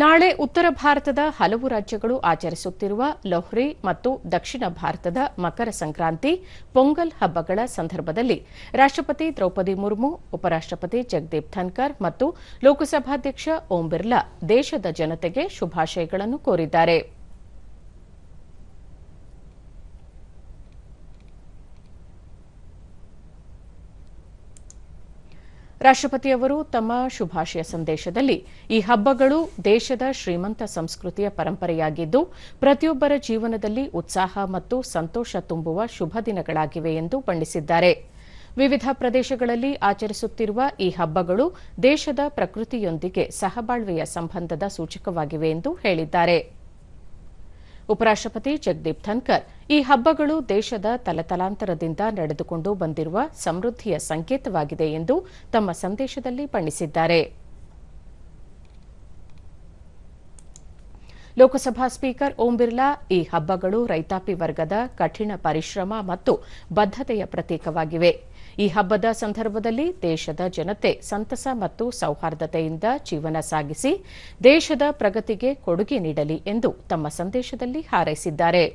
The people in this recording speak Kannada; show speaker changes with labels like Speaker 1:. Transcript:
Speaker 1: ನಾಳೆ ಉತ್ತರ ಭಾರತದ ಹಲವು ರಾಜ್ಯಗಳು ಆಚರಿಸುತ್ತಿರುವ ಲೊಹ್ರಿ ಮತ್ತು ದಕ್ಷಿಣ ಭಾರತದ ಮಕರ ಸಂಕ್ರಾಂತಿ, ಪೊಂಗಲ್ ಹಬ್ಬಗಳ ಸಂದರ್ಭದಲ್ಲಿ ರಾಷ್ಟಪತಿ ದ್ರೌಪದಿ ಮುರ್ಮು ಉಪರಾಷ್ಟಪತಿ ಜಗದೀಪ್ ಧನ್ಕರ್ ಮತ್ತು ಲೋಕಸಭಾಧ್ಯಕ್ಷ ಓಂ ಬಿರ್ಲಾ ದೇಶದ ಜನತೆಗೆ ಶುಭಾಶಯಗಳನ್ನು ಕೋರಿದ್ದಾರೆ. ರಾಷ್ಟಪತಿಯವರು ತಮ್ಮ ಶುಭಾಶಯ ಸಂದೇಶದಲ್ಲಿ ಈ ಹಬ್ಬಗಳು ದೇಶದ ಶ್ರೀಮಂತ ಸಂಸ್ಕೃತಿಯ ಪರಂಪರೆಯಾಗಿದ್ದು, ಪ್ರತಿಯೊಬ್ಬರ ಜೀವನದಲ್ಲಿ ಉತ್ಸಾಹ ಮತ್ತು ಸಂತೋಷ ತುಂಬುವ ಶುಭ ದಿನಗಳಾಗಿವೆ ಎಂದು ಬಣ್ಣಿಸಿದ್ದಾರೆ. ವಿವಿಧ ಪ್ರದೇಶಗಳಲ್ಲಿ ಆಚರಿಸುತ್ತಿರುವ ಈ ಹಬ್ಬಗಳು ದೇಶದ ಪ್ರಕೃತಿಯೊಂದಿಗೆ ಸಹಬಾಳ್ವೆಯ ಸಂಬಂಧದ ಸೂಚಕವಾಗಿವೆ ಎಂದು ಹೇಳಿದ್ದಾರೆ. ಉಪರಾಷ್ಟಪತಿ ಜಗದೀಪ್ ಧನ್ಕರ್ ಈ ಹಬ್ಬಗಳು ದೇಶದ ತಲತಲಾಂತರದಿಂದ ನಡೆದುಕೊಂಡು ಬಂದಿರುವ ಸಮೃದ್ಧಿಯ ಸಂಕೇತವಾಗಿದೆ ಎಂದು ತಮ್ಮ ಸಂದೇಶದಲ್ಲಿ ಬಣ್ಣಿಸಿದ್ದಾರೆ. ಲೋಕಸಭಾ ಸ್ಪೀಕರ್ ಓಂ ಬಿರ್ಲಾ, ಈ ಹಬ್ಬಗಳು ರೈತಾಪಿ ವರ್ಗದ ಕಠಿಣ ಪರಿಶ್ರಮ ಮತ್ತು ಬದ್ದತೆಯ ಪ್ರತೀಕವಾಗಿವೆ. ಈ ಹಬ್ಬದ ಸಂದರ್ಭದಲ್ಲಿ ದೇಶದ ಜನತೆ ಸಂತಸ ಮತ್ತು ಸೌಹಾರ್ದತೆಯಿಂದ ಜೀವನ ಸಾಗಿಸಿ ದೇಶದ ಪ್ರಗತಿಗೆ ಕೊಡುಗೆ ನೀಡಲಿ ಎಂದು ತಮ್ಮ ಸಂದೇಶದಲ್ಲಿ ಹಾರೈಸಿದ್ದಾರೆ.